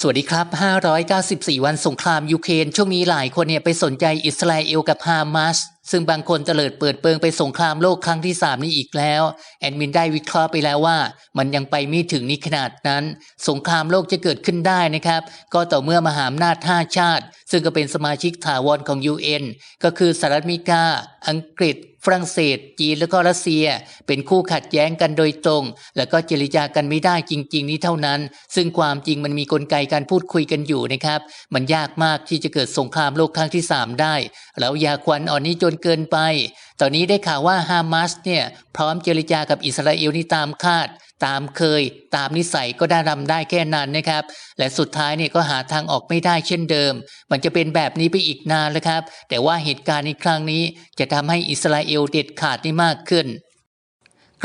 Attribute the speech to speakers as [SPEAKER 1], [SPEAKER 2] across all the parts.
[SPEAKER 1] สวัสดีครับ 594 วันสงครามยูเครนช่วงนี้หลายคนเนี่ยไปสนใจอิสราเอลกับฮามาสซึ่งบางคนเตลิดเปิดเปิงไปสงครามโลกครั้งที่ 3 นี้อีกแล้ว แอดมินได้วิเคราะห์ไปแล้วว่า มันยังไปไม่ถึงนี้ขนาดนั้น สงครามโลกจะเกิดขึ้นได้นะครับ ก็ต่อเมื่อมหาอำนาจห้าชาติ ซึ่งก็เป็นสมาชิกถาวรของ UN ก็คือสหรัฐอเมริกา อังกฤษ ฝรั่งเศส จีนแล้วก็รัสเซีย เป็นคู่ขัดแย้งกันโดยตรง แล้วก็เจรจากันไม่ได้จริง ๆ นี้เท่านั้น ซึ่งความจริงมันมีกลไกการพูดคุยกันอยู่นะครับ มันยากมากที่จะเกิดสงครามโลกครั้งที่ 3 ได้ แล้วอยาควันอ่อนนี้จนเกินไป ตอนนี้ได้ข่าวว่าฮามาสเนี่ยพร้อมเจรจากับอิสราเอลนี่ตามคาด ตามเคย ตามนิสัยก็ได้รำได้แค่นั้นนะครับ และสุดท้ายเนี่ยก็หาทางออกไม่ได้เช่นเดิม มันจะเป็นแบบนี้ไปอีกนานเลยครับ แต่ว่าเหตุการณ์ในครั้งนี้จะทำให้อิสราเอลเด็ดขาดได้มากขึ้น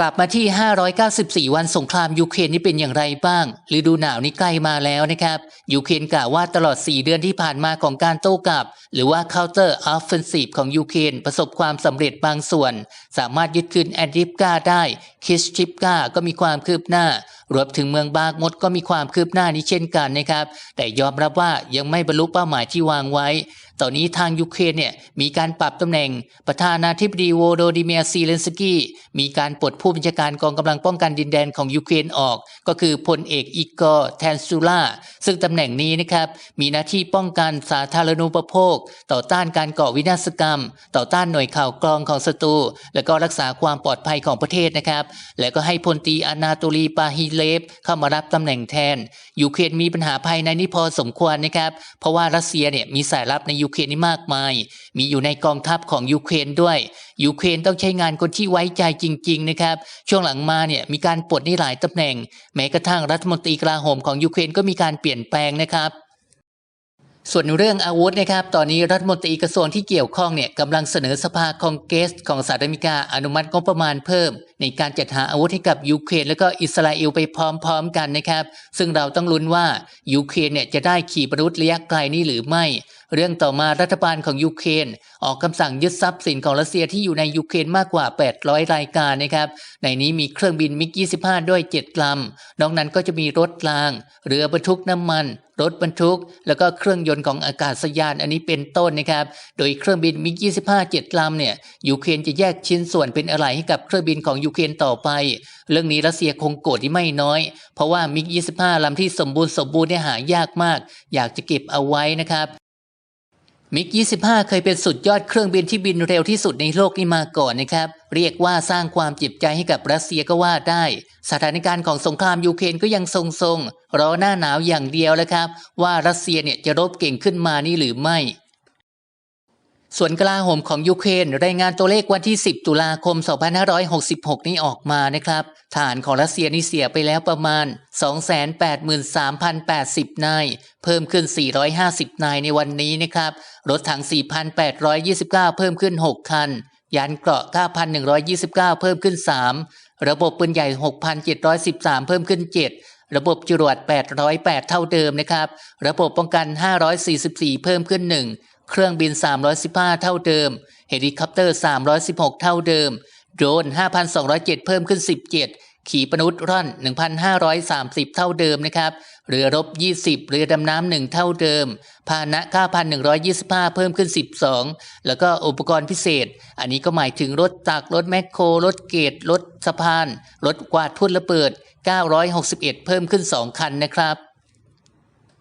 [SPEAKER 1] กลับมาที่ 594 วันสงครามยูเครนนี่เป็นอย่างไรบ้างฤดูหนาวนี่ใกล้มาแล้วนะครับ ยูเครนกล่าวว่าตลอด 4 เดือนที่ผ่านมาของการโต้กลับ หรือว่า counter offensive ของยูเครนประสบความสำเร็จบางส่วน สามารถยึดคืนแอนดิฟกาได้คิสชิปกาก็มีความคืบหน้ารวมถึงเมืองบากมดก็มีความคืบหน้านี้เช่นกันนะครับ แต่ยอมรับว่ายังไม่บรรลุเป้าหมายที่วางไว้ ตอนนี้ทางยูเครนเนี่ยมีการปรับตำแหน่งประธานาธิบดีโวโดดิเมียซีเลนสกี้มีการปลดผู้บัญชาการกองกำลังป้องกันดินแดนของยูเครนออก ก็คือพลเอกอีกอร์แทนซูล่าซึ่งตำแหน่งนี้นะครับมีหน้าที่ป้องกันสาธารณูปโภค ต่อต้านการก่อวินาศกรรม ต่อต้านหน่วยข่าวกรองของศัตรูและก็รักษาความปลอดภัยของประเทศนะครับและก็ให้พลตีอานาโตลีปาฮิเลฟเข้ามารับตำแหน่งแทนยูเครนมีปัญหาภายในนี่พอสมควรนะครับเพราะว่ารัสเซียเนี่ยมีสายลับในยูเครนนี่มากมาย มีอยู่ในกองทัพของยูเครนด้วย ยูเครนต้องใช้งานคนที่ไว้ใจจริง ๆ นะครับ ช่วงหลังมาเนี่ยมีการปลดนี่หลายตำแหน่ง แม้กระทั่งรัฐมนตรีกลาโหมของยูเครนก็มีการเปลี่ยนแปลงนะครับ ส่วนเรื่องอาวุธนะครับ ตอนนี้รัฐมนตรีกระทรวงที่เกี่ยวข้องเนี่ยกำลังเสนอสภาคองเกรสของสหรัฐอเมริกาอนุมัติงบประมาณเพิ่ม ในการจัดหาอาวุธให้กับยูเครนและก็อิสราเอลไปพร้อมๆกันนะครับ ซึ่งเราต้องลุ้นว่ายูเครนเนี่ยจะได้ขีปนาวุธระยะไกลนี้หรือไม่ เรื่องต่อมารัฐบาลของยูเครนออกคำสั่งยึดทรัพย์สินของรัสเซียที่อยู่ในยูเครนมากกว่า 800 รายการนะครับ ในนี้มีเครื่องบินมิก 25 ด้วย 7ลำนอกนั้นก็จะมีรถราง เรือบรรทุกน้ำมัน รถบรรทุก แล้วก็เครื่องยนต์ของอากาศยานอันนี้เป็นต้นนะครับ โดยเครื่องบินมิก25 7ลำเนี่ยยูเครนจะแยกชิ้นส่วนเป็นอะไรให้กับเครื่องบินของยูเครนต่อไป เรื่องนี้รัสเซียคงโกรธที่ไม่น้อย เพราะว่ามิก25ลำที่สมบูรณ์สมบูรณ์เนี่ยหายากมาก อยากจะเก็บเอาไว้นะครับมิก25 เคยเป็นสุดยอดเครื่องบินที่บินเร็วที่สุดในโลกนี้มาก่อนนะครับ เรียกว่าสร้างความเจ็บใจให้กับรัสเซียก็ว่าได้ สถานการณ์ของสงครามยูเครนก็ยังทรงๆรอหน้าหนาวอย่างเดียวแล้วครับ ว่ารัสเซียเนี่ยจะรบเก่งขึ้นมานี่หรือไม่ ส่วนกลาโหมของยูเครนรายงานตัวเลขวันที่ 10 ตุลาคม 2566 นี้ออกมานะครับฐานของรัสเซียนี่เสียไปแล้วประมาณ 283,080 นาย เพิ่มขึ้น 450 นายในวันนี้นะครับรถถัง 4,829 เพิ่มขึ้น 6 คัน ยานเกราะ 9,129 เพิ่มขึ้น 3 ระบบปืนใหญ่ 6,713 เพิ่มขึ้น 7 ระบบจรวด 808 เท่าเดิมนะครับ ระบบป้องกัน 544 เพิ่มขึ้น 1 เครื่องบิน 315 เท่าเดิม เฮลิคอปเตอร์ 316 เท่าเดิม โดรน 5,207 เพิ่มขึ้น 17 ขีปนุษย์ร่อน 1,530 เท่าเดิมนะครับ เรือรบ 20 เรือดำน้ำหนึ่งเท่าเดิม พาหนะ 9,125 เพิ่มขึ้น 12 แล้วก็อุปกรณ์พิเศษ อันนี้ก็หมายถึงรถตัก รถแมคโคร รถเกต รถสะพาน รถกวาดทุ่นระเบิด 961 เพิ่มขึ้น 2 คันนะครับ